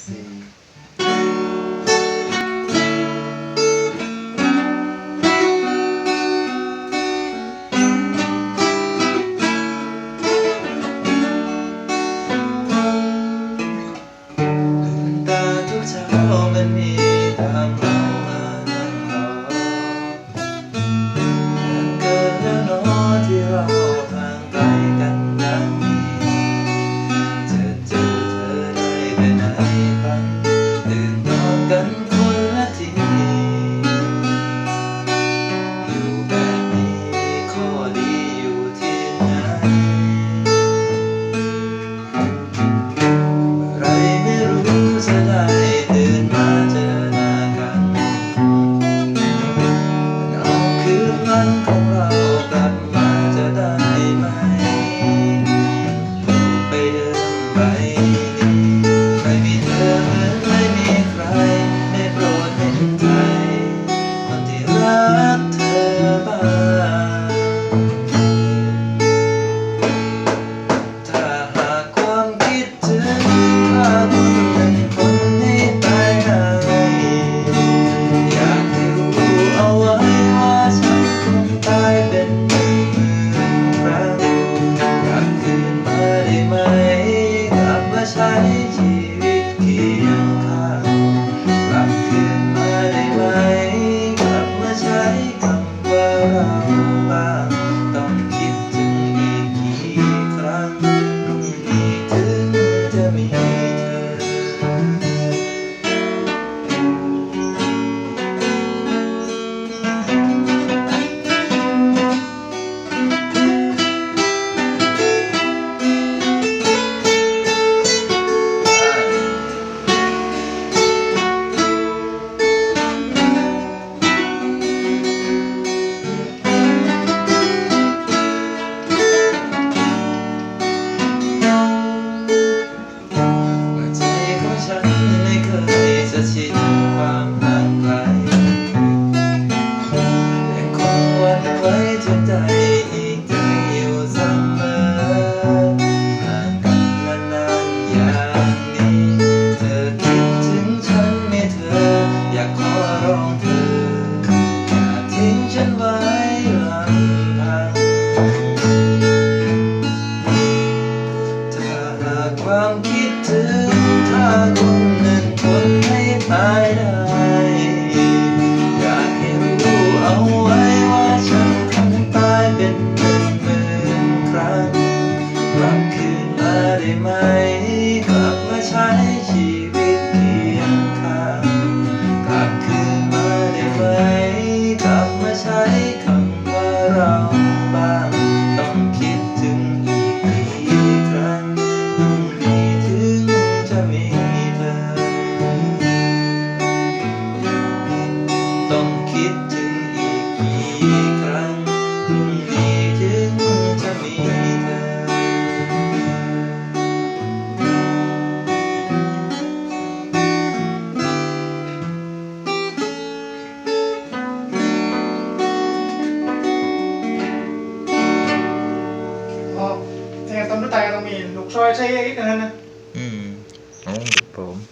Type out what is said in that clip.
see. love. ถึงถ้าคนหนึ่งทนไม่ตายได้ อยากให้รู้เอาไว้ว่าฉันทำตายเป็นหมื่นหมื่นครั้งรับคืนมาได้ไหมกลับมาใช้ 녹초할 체액이긴 하 는. 음. 어, 뭐.